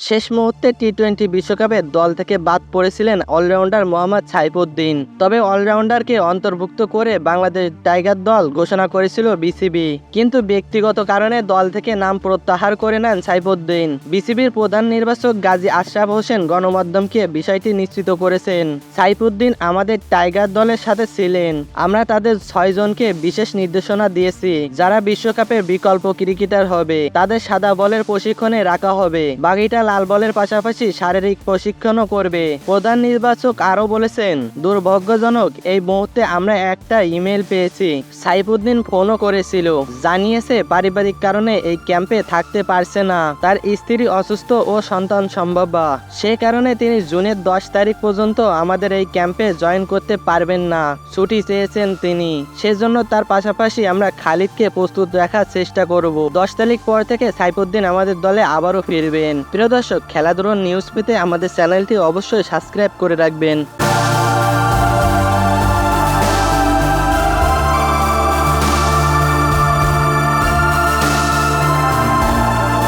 শেষ মুহূর্তে T twenty বিশ্বকাপে দল থেকে বাদ পড়েছিলেন অলরাউন্ডার মোহাম্মদ সাইফুদ্দিন। তবে অলরাউন্ডারকে অন্তর্ভুক্ত করে বাংলাদেশ টাইগার দল ঘোষণা করেছিল বিসিবি। কিন্তু ব্যক্তিগত কারণে দল থেকে নাম প্রত্যাহার করে নেন সাইফুদ্দিন। বিসিবির প্রধান নির্বাচক গাজী আশরাফ হোসেন গণমাধ্যমকে বিষয়টি নিশ্চিত করেছেন। সাইফুদ্দিন আমাদের টাইগার দলের সাথে ছিলেন। আমরা তাদের ছয়জনকে বিশেষ নির্দেশনা দিয়েছি, যারা বিশ্বকাপের বিকল্প ক্রিকেটার হবে। তাদের সাদা বলের প্রশিক্ষণে রাখা হবে। বাকিটা লাল বলের পাশাপাশি শারীরিক প্রশিক্ষণও করবে। প্রধান নির্বাচক আরও বলেছেন, দুর্ভাগ্যজনক, এই মুহূর্তে আমরা একটা ইমেল পেয়েছি। সাইফুদ্দিন ফোনও করেছিল। জানিয়েছে, পারিবারিক কারণে এই ক্যাম্পে থাকতে পারছে না। তার স্ত্রী অসুস্থ ও সন্তান সম্ভাব্য। সে কারণে তিনি জুনের দশ তারিখ পর্যন্ত আমাদের এই ক্যাম্পে জয়েন করতে পারবেন না। ছুটি চেয়েছেন তিনি। সেজন্য তার পাশাপাশি আমরা খালিদকে প্রস্তুত রাখার চেষ্টা করব। দশ তারিখ পর থেকে সাইফুদ্দিন আমাদের দলে আবারও ফিরবেন। প্রিয় দর্শক খেলাধুলোর নিউজ পেতে আমাদের চ্যানেলটি অবশ্যই সাবস্ক্রাইব করে রাখবেন।